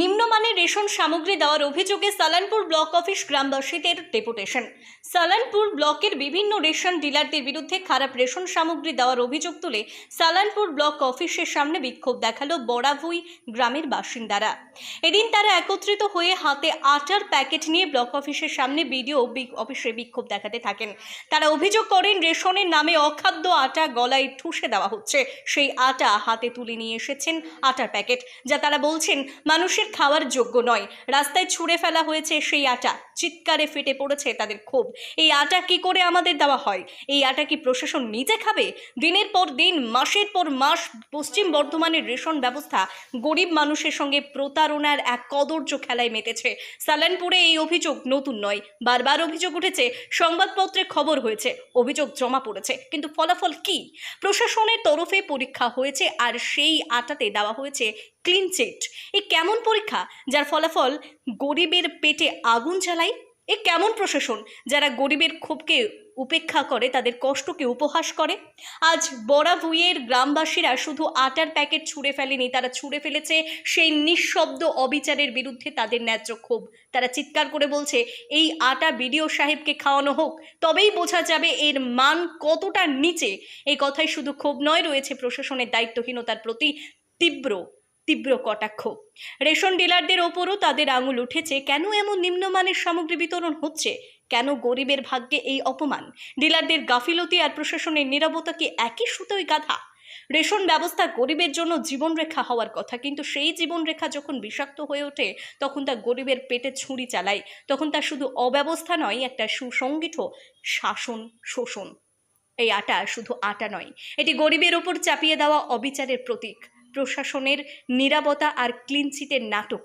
নিম্নমানের রেশন সামগ্রী দেওয়ার অভিযোগে সালানপুর ব্লক অফিস গ্রামবাসীদের ডেপুটেশন। সালানপুর ব্লকের বিভিন্ন রেশন ডিলারদের বিরুদ্ধে খারাপ রেশন সামগ্রী দেওয়ার অভিযোগ তুলে সালানপুর ব্লক অফিসের সামনে বিক্ষোভ দেখাল বড়াভুই গ্রামের বাসিন্দারা। এদিন তারা একত্রিত হয়ে হাতে আটার প্যাকেট নিয়ে ব্লক অফিসের সামনে বিডিও অফিসে বিক্ষোভ দেখাতে থাকেন। তারা অভিযোগ করেন, রেশনের নামে অখাদ্য আটা গলায় ঠুসে দেওয়া হচ্ছে। সেই আটা হাতে তুলে নিয়ে এসেছেন আটার প্যাকেট। যা তারা বলছেন, মানুষের খাওয়ার যোগ্য নয়। রাস্তায় ছুঁড়ে ফেলা হয়েছে সেই আটা। চিৎকারে ফেটে পড়েছে তাদের ক্ষোভ। এই আটা কি করে আমাদের দেওয়া হয়? এই আটা কি প্রশাসন নিজে খাবে? দিনের পর দিন, মাসের পর মাস পশ্চিম বর্ধমানের রেশন ব্যবস্থা গরিব মানুষের সঙ্গে প্রতারণার এক কদর্য খেলায় মেতেছে। সালানপুরে এই অভিযোগ নতুন নয়। বারবার অভিযোগ উঠেছে, সংবাদপত্রে খবর হয়েছে, অভিযোগ জমা পড়েছে। কিন্তু ফলাফল কি? প্রশাসনের তরফে পরীক্ষা হয়েছে আর সেই আটাতে দেওয়া হয়েছে ক্লিন চিট এ কেমন পরীক্ষা, যার ফলাফল গরিবের পেটে আগুন জ্বালায়, এ কেমন প্রশাসন? যারা গরিবের ক্ষোভকে উপেক্ষা করে, তাদের কষ্টকে উপহাস করে। আজ বড়াভুইয়ের গ্রামবাসীরা শুধু আটার প্যাকেট ছুঁড়ে ফেলেনি, তারা ছুঁড়ে ফেলেছে সেই নিঃশব্দ অবিচারের বিরুদ্ধে তাদের ন্যায্য ক্ষোভ। তারা চিৎকার করে বলছে, এই আটা বিডিও সাহেবকে খাওয়ানো হোক, তবেই বোঝা যাবে এর মান কতটা নিচে। এই কথাই শুধু ক্ষোভ নয়, রয়েছে প্রশাসনের দায়িত্বহীনতার প্রতি তীব্র তীব্র কটাক্ষ। রেশন ডিলারদের ওপরও তাদের আঙুল উঠেছে, কেন এমন নিম্নমানের সামগ্রী বিতরণ হচ্ছে? কেন গরিবের ভাগ্যে এই অপমান? ডিলারদের গাফিলতি আর প্রশাসনের নিরাপত্তা কি একই সুতোয় গাধা? রেশন ব্যবস্থা গরিবের জন্য জীবনরেখা হওয়ার কথা, কিন্তু সেই জীবনরেখা যখন বিষাক্ত হয়ে ওঠে, তখন তা গরিবের পেটে ছুরি চালায়। তখন তা শুধু অব্যবস্থা নয়, একটা সুসংগঠিত শাসন শোষণ। এই আটা শুধু আটা নয়, এটি গরিবের ওপর চাপিয়ে দেওয়া অবিচারের প্রতীক। প্রশাসনের নিরাপত্তা আর ক্লিনচিটের নাটক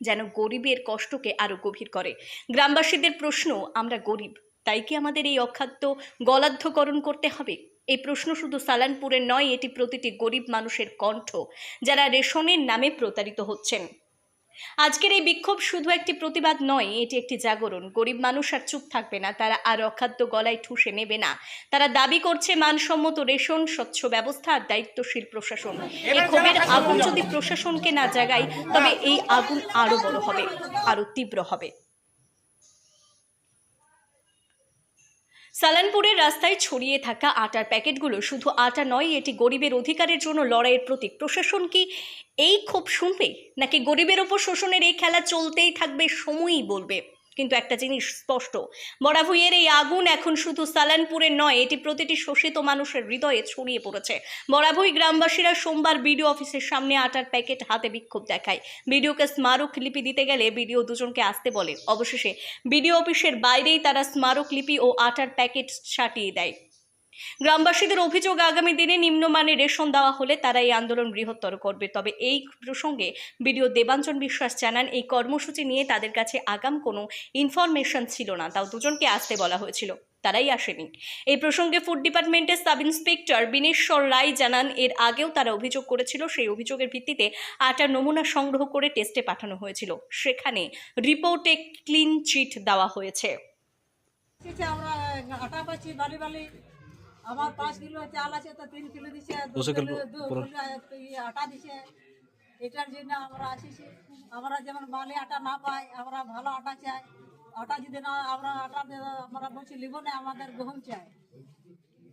যেন গরিবের কষ্টকে আরও গভীর করে। গ্রামবাসীদের প্রশ্ন, আমরা গরিব, তাই কি আমাদের এই অখাদ্য গলাধ্যকরণ করতে হবে? এই প্রশ্ন শুধু সালানপুরের নয়, এটি প্রতিটি গরিব মানুষের কণ্ঠ, যারা রেশনের নামে প্রতারিত হচ্ছেন। আজকের এই বিক্ষোভ শুধু একটি প্রতিবাদ নয় এটি একটি জাগরণ। গরিব মানুষ আর চুপ থাকবে না তারা আর অখাদ্য গলায় ঠুসে নেবে না। তারা দাবি করছে মানসম্মত রেশন স্বচ্ছ ব্যবস্থা আর দায়িত্বশীল প্রশাসন। এই ক্ষোভের আগুন যদি প্রশাসনকে না জাগায় তবে এই আগুন আরও বড় হবে আরও তীব্র হবে। সালানপুরের রাস্তায় ছড়িয়ে থাকা আটার প্যাকেটগুলো শুধু আটা নয়, এটি গরিবের অধিকারের জন্য লড়াইয়ের প্রতীক। প্রশাসন কি এই খুব শুনবে? নাকি গরিবের ওপর শোষণের এই খেলা চলতেই থাকবে, সময়ই বলবে। কিন্তু একটা জিনিস স্পষ্ট। বড়াভুইয়ের এই আগুন এখন শুধু সালানপুরে নয়, এটি প্রতিটি শোষিত মানুষের হৃদয়ে ছড়িয়ে পড়েছে। বড়াভুই গ্রামবাসীরা সোমবার বিডিও অফিসের সামনে আটার প্যাকেট হাতে বিক্ষোভ দেখায়। বিডিওকে স্মারক লিপি দিতে গেলে বিডিও দুজনকে আসতে বলে। অবশেষে বিডিও অফিসের বাইরেই তারা স্মারক লিপি ও আটার প্যাকেট ছাটিয়ে দেয়। গ্রামবাসীদের অভিযোগ আগামী দিনে নিম্নমানের রেশন দেওয়া হলে তারা এই আন্দোলন বৃহত্তর করবে। তবে এই প্রসঙ্গে বিডিও দেবাঞ্জন বিশ্বাস জানান, এই কর্মসূচি নিয়ে তাদের কাছে আগাম কোনো ইনফরমেশন ছিল না। তাও দুজনকে আসতে বলা হয়েছিল, তারাই আসেনি। এই প্রসঙ্গে ফুড ডিপার্টমেন্টের সাব ইন্সপেক্টর বিনেশ্বর রায় জানান, এর আগেও তারা অভিযোগ করেছিল, সেই অভিযোগের ভিত্তিতে আটার নমুনা সংগ্রহ করে টেস্টে পাঠানো হয়েছিল। সেখানে রিপোর্টে ক্লিন চিট দেওয়া হয়েছে। আমরা আটা পাচ্ছি, বালি বালি। আমার পাঁচ কিলো চাল আছে তো তিন কিলো দিছে দু কিলো কিলো দু কিলো ইয়ে আটা দিছে। এটার জন্য আমরা আসিছি। আমরা যেমন বালি আটা না পাই আমরা ভালো আটা চাই। আটা যদি না আমরা আটা আমরা বলছি লিব না আমাদের গহম চাই।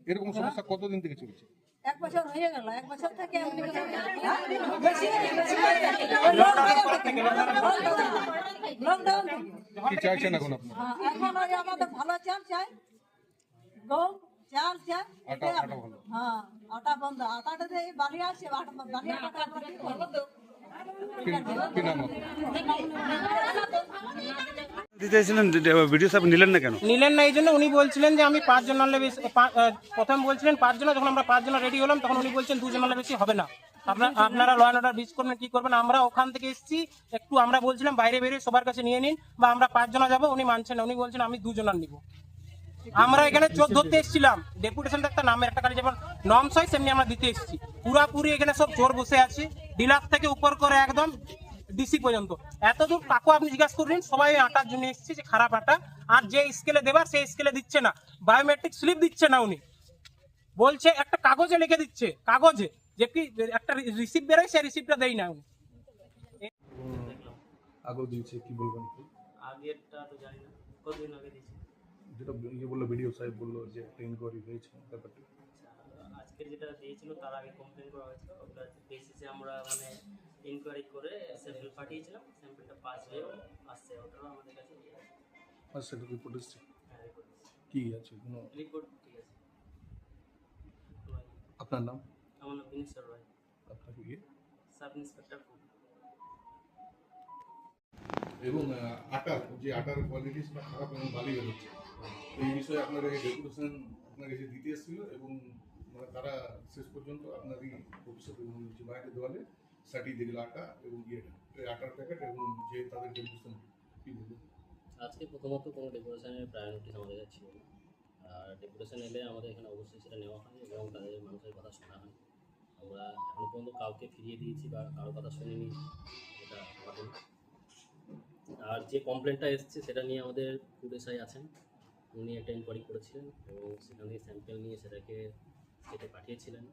এরকম সমস্যা কতদিন থেকে চলছে? এক বছর হয়ে গেল এক বছর থেকে লকডাউন কি চাইছেন এখন হ্যাঁ, আমাদের ভালো চাল চাই গম। চাল হ্যাঁ আটা বন্ধ। আটাটা আছে আটা ভিডিও সাহেব নিলেন না কেন? নিলেন না এই জন্য উনি বলছিলেন যে আমি পাঁচ জন আনলে বেশি প্রথম বলছিলেন পাঁচ জন যখন আমরা পাঁচ জন রেডি হলাম তখন উনি বলছেন দুজন আনলে বেশি হবে না। আপনার আপনারা লয়ান অর্ডার বিচ করবেন কি করবেন? আমরা ওখান থেকে এসেছি একটু আমরা বলছিলাম বাইরে বেরিয়ে সবার কাছে নিয়ে নিন বা আমরা পাঁচ জনা যাব উনি মানছেন না। উনি বলছেন আমি দুজন আর নিবো। আমরা এখানে চোখ ধরতে এসেছিলাম। ডেপুটেশন একটা নামের একটা কালি যেমন নর্মস হয় সেমনি আমরা দিতে এসেছি। পুরাপুরি এখানে সব চোর বসে আছে। ডিলার থেকে উপর করে একদম ডিসি পর্যন্ত। এতদূর কাকু আপনি জিজ্ঞাসা করলেন সবাই আটার জন্য এসেছি যে খারাপ আটা। আর যে স্কেলে দেবার সেই স্কেলে দিচ্ছে না। বায়োমেট্রিক স্লিপ দিচ্ছে না উনি। বলছে একটা কাগজে লিখে দিচ্ছে। কাগজে। যে কি একটা রিসিপ্ট বেরোয় সেই রিসিপ্টটা দেয় না উনি। আগেও দিয়েছে কি বলবেন? আগেরটা তো জানি না। কতদিন আগে দিয়েছি? যেটা ইয়ে বলল ভিডিও সাহেব বলল যে একটা ইনকোয়ারি হয়েছে ব্যাপারটা। আচ্ছা আজকের যেটা দিয়েছিল তার আগে কমপ্লেন করা হয়েছিল ওটার বেসিসে আমরা মানে ইনকোয়ারি করে স্যাম্পল পাঠিয়েছিলাম। স্যাম্পলটা পাস হয়েও আসছে ওটাও আমাদের কাছে আর সেটা রিপোর্ট এসছে? হ্যাঁ রিপোর্ট কি আছে? কোনো রিপোর্ট ঠিক আছে? আপনার নাম? আমার নাম বিনেশ্বর রায় আপনার ইয়ে সাব ইন্সপেক্টর এবং আটার যে আটার কোয়ালিটি সেটা খারাপ এবং বালি বেরোচ্ছে। এই বিষয়ে আপনার এই ডেপুটেশন, আপনার কাছে দিতে এসেছিল এবং মানে তারা শেষ পর্যন্ত আপনার এই অফিসের যে বাইরের দেওয়ালে সাটিয়ে দিল আটা এবং ইয়েটা আটার প্যাকেট এবং যে তাদের ডেপুটেশন কি বলব? আজকে প্রথমত কোনো ডেপুটেশনের প্রায় নোটিশ আমাদের কাছে ছিল না। আর ডেপুটেশন এলে আমাদের এখানে অবশ্যই সেটা নেওয়া হয় এবং তাদের মানুষের কথা শোনা হয়। আমরা এখনও পর্যন্ত কাউকে ফিরিয়ে দিয়েছি বা কারও কথা শুনিনি, এটা ঘটেনি আর যে কমপ্লেনটা এসছে, সেটা নিয়ে আমাদের এসআই আছেন। উনি একটা ইনকোয়ারি করেছিলেন এবং সেখান থেকে স্যাম্পেল নিয়ে সেটাকে স্টেটে পাঠিয়েছিলেন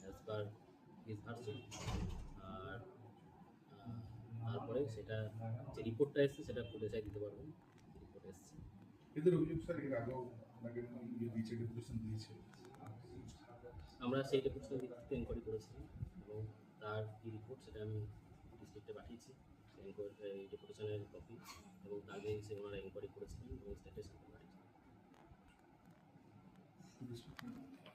অ্যাজ পার হিজ ভার্সন আর তারপরে সেটা যে রিপোর্টটা এসছে সেটা ফুড এসআই দিতে পারবেন রিপোর্ট এসছে। এদের অভিযোগ স্যার এর আগেও আপনাকে ইয়ে দিয়েছে ডেপুটেশন দিয়েছে? আমরা সেই ডেপুটেশন ভিত্তিতে ইনকোয়ারি করেছিলাম এবং তার যে রিপোর্ট সেটা আমি ডিস্ট্রিক্টে পাঠিয়েছি এই ডেপুটেশনের কপি এবং তার আগে সে ওনারা ইনকোয়ারি করেছিলেন এবং よろしくお願いします。